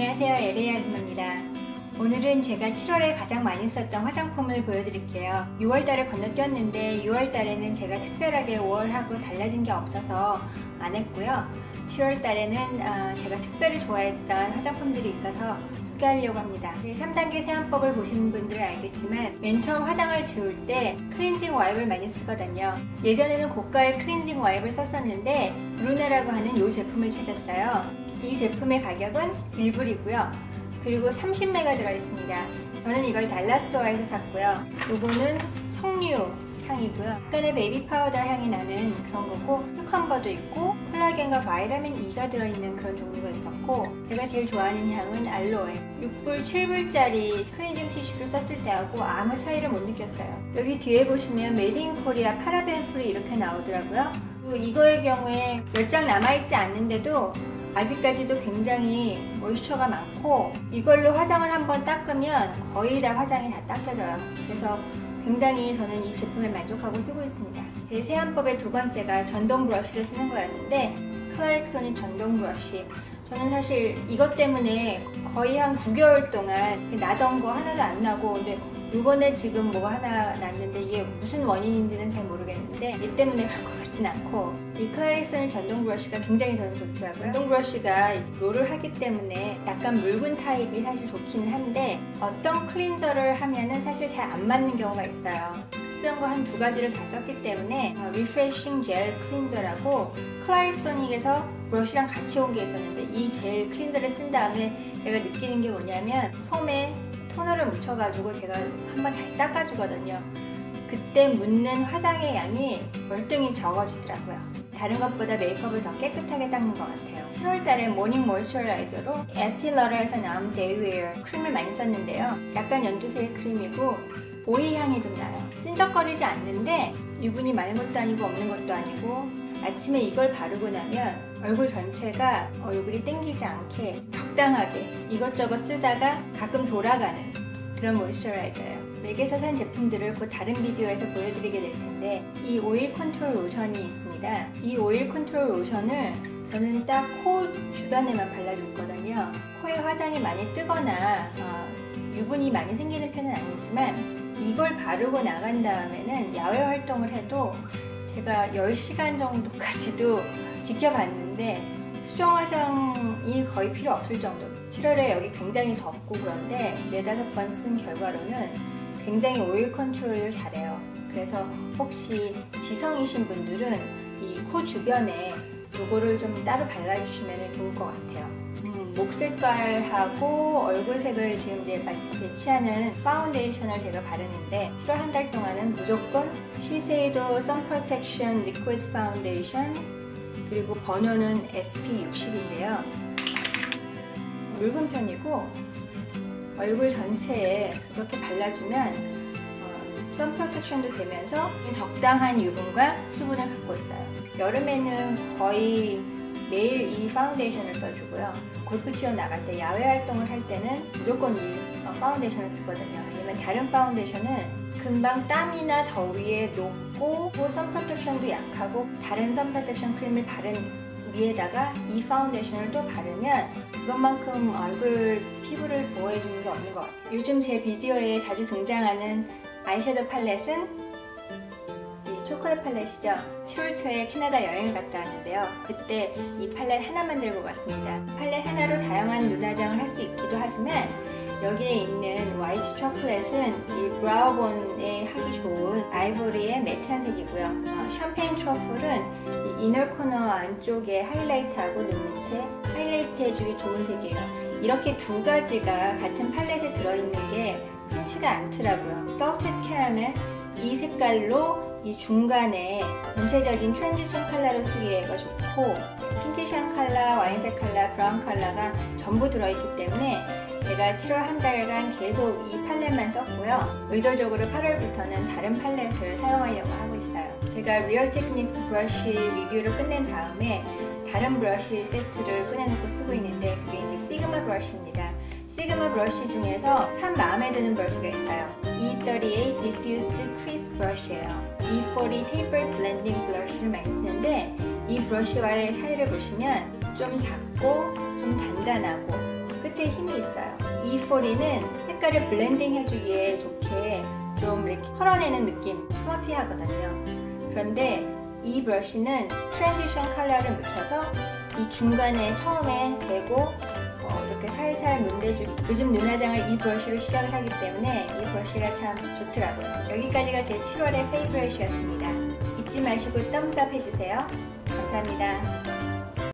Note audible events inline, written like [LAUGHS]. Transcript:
안녕하세요 에레이 아줌마입니다 오늘은 제가 7월에 가장 많이 썼던 화장품을 보여드릴게요. 6월달을 건너뛰었는데 6월달에는 제가 특별하게 5월하고 달라진 게 없어서 안 했고요. 7월달에는 어, 제가 특별히 좋아했던 화장품들이 있어서 소개하려고 합니다. 3단계 세안법을 보신 분들은 알겠지만 맨 처음 화장을 지울 때 클렌징 와이프를 많이 쓰거든요. 예전에는 고가의 클렌징 와이프를 썼었는데 브루네라고 하는 이 제품을 찾았어요. 이 제품의 가격은 1불이고요. 그리고 30매가 들어있습니다. 저는 이걸 달라스토어에서 샀고요. 이거는 석류 향이고요. 약간의 베이비 파우더 향이 나는 그런 거고 큐컴버도 있고 콜라겐과 바이라민 E가 들어있는 그런 종류가 있었고 제가 제일 좋아하는 향은 알로에 6불, 7불짜리 클렌징 티슈를 썼을 때하고 아무 차이를 못 느꼈어요. 여기 뒤에 보시면 메이드 인 코리아 파라벤 프리 이렇게 나오더라고요. 그리고 이거의 경우에 몇 장 남아있지 않는데도 아직까지도 굉장히 모이스처가 많고 이걸로 화장을 한번 닦으면 거의 다 화장이 다 닦여져요. 그래서 굉장히 저는 이 제품에 만족하고 쓰고 있습니다. 제 세안법의 두 번째가 전동 브러쉬를 쓰는 거였는데 클라렉소니 전동 브러쉬. 저는 사실 이것 때문에 거의 한 9개월 동안 나던 거 하나도 안 나고 근데 이번에 지금 뭐가 하나 났는데 이게 무슨 원인인지는 잘 모르겠는데 얘 때문에 그럴 것같 진 않고 이 클라리슨 전동 브러쉬가 굉장히 저는 좋더라고요 전동 브러쉬가 롤을 하기 때문에 약간 묽은 타입이 사실 좋기는 한데 어떤 클린저를 하면은 사실 잘 안 맞는 경우가 있어요 쓰던 거 한 두 가지를 다 썼기 때문에 어, 리프레싱 젤 클린저라고 클라릭소닉에서 브러쉬랑 같이 온 게 있었는데 이 젤 클린저를 쓴 다음에 내가 느끼는 게 뭐냐면 솜에 토너를 묻혀가지고 제가 한번 다시 닦아주거든요. 그때 묻는 화장의 양이 월등히 적어지더라고요. 다른 것보다 메이크업을 더 깨끗하게 닦는 것 같아요. 7월달에 모닝 모이스처라이저로 에스틸러라에서 나온 데이웨어 크림을 많이 썼는데요. 약간 연두색 크림이고 오이 향이 좀 나요. 찐적거리지 않는데 유분이 많은 것도 아니고 없는 것도 아니고 아침에 이걸 바르고 나면 얼굴 전체가 얼굴이 땡기지 않게 적당하게 이것저것 쓰다가 가끔 돌아가는 그런 모이스처라이저예요. 맥에서 산 제품들을 곧 다른 비디오에서 보여드리게 될 텐데 이 오일 컨트롤 로션이 있습니다. 이 오일 컨트롤 로션을 저는 딱 코 주변에만 발라줬거든요. 코에 화장이 많이 뜨거나 어, 유분이 많이 생기는 편은 아니지만 이걸 바르고 나간 다음에는 야외 활동을 해도 제가 10시간 정도까지도 [LAUGHS] 지켜봤는데 수정 화장이 거의 필요 없을 정도. 7월에 여기 굉장히 덥고 그런데 4, 5번 쓴 결과로는 굉장히 오일 컨트롤을 잘해요. 그래서 혹시 지성이신 분들은 이 코 주변에 이거를 좀 따로 발라주시면 좋을 것 같아요. 음, 목 색깔하고 얼굴 색을 지금 이제 매치하는 파운데이션을 제가 바르는데 7월 한 달 동안은 무조건 시세이도 선 프로텍션 리퀴드 파운데이션 그리고 번호는 SP60인데요 묽은 편이고 얼굴 전체에 이렇게 발라주면 어, 선 프로텍션도 되면서 적당한 유분과 수분을 갖고 있어요 여름에는 거의 매일 이 파운데이션을 써주고요. 골프 치러 나갈 때 야외 활동을 할 때는 무조건 이 어, 파운데이션을 쓰거든요. 왜냐면 다른 파운데이션은 금방 땀이나 더위에 녹고 선 프로텍션도 약하고 다른 선 프로텍션 크림을 바른 위에다가 이 파운데이션을 또 바르면 그것만큼 얼굴 피부를 보호해주는 게 없는 것 같아요. 요즘 제 비디오에 자주 등장하는 아이섀도우 팔렛은 초콜릿 팔렛이죠. 7월 초에 캐나다 여행을 갔다 왔는데요. 그때 이 팔렛 하나만 들고 갔습니다. 팔렛 하나로 다양한 눈 화장을 할 수 있기도 하지만 여기에 있는 화이트 초콜릿은 이 브라우본에 하기 좋은 아이보리의 매트한 색이고요. 어, 샴페인 트러플은 이 이너 코너 안쪽에 하이라이트하고 눈 밑에 하이라이트 해주기 좋은 색이에요. 이렇게 두 가지가 같은 팔렛에 들어있는 게 흔치가 않더라고요. salted caramel 이 색깔로 이 중간에 전체적인 트랜지션 컬러로 쓰기가 좋고 핑키션 컬러, 와인색 컬러, 브라운 컬러가 전부 들어있기 때문에 제가 7월 한 달간 계속 이 팔렛만 썼고요. 의도적으로 8월부터는 다른 팔렛을 사용하려고 하고 있어요. 제가 리얼 테크닉스 브러쉬 리뷰를 끝낸 다음에 다른 브러쉬 세트를 꺼내놓고 쓰고 있는데 그게 이제 시그마 브러쉬입니다. 시그마 브러쉬 중에서 참 마음에 드는 브러쉬가 있어요. E38 Diffused Crease 브러쉬예요. E40 Taper Blending 브러쉬를 많이 쓰는데 이 브러쉬와의 차이를 보시면 좀 작고 좀 단단하고 끝에 힘이 있어요. 이 포리는 색깔을 블렌딩 해주기에 좋게 좀 이렇게 털어내는 느낌, 플러피하거든요. 그런데 이 브러쉬는 트랜지션 컬러를 묻혀서 이 중간에 처음에 대고 어, 이렇게 살살 문대주고 요즘 눈화장을 이 브러쉬로 시작을 하기 때문에 이 브러쉬가 참 좋더라고요. 여기까지가 제 7월의 페이브러쉬였습니다. 잊지 마시고 덤스업 해주세요. 감사합니다.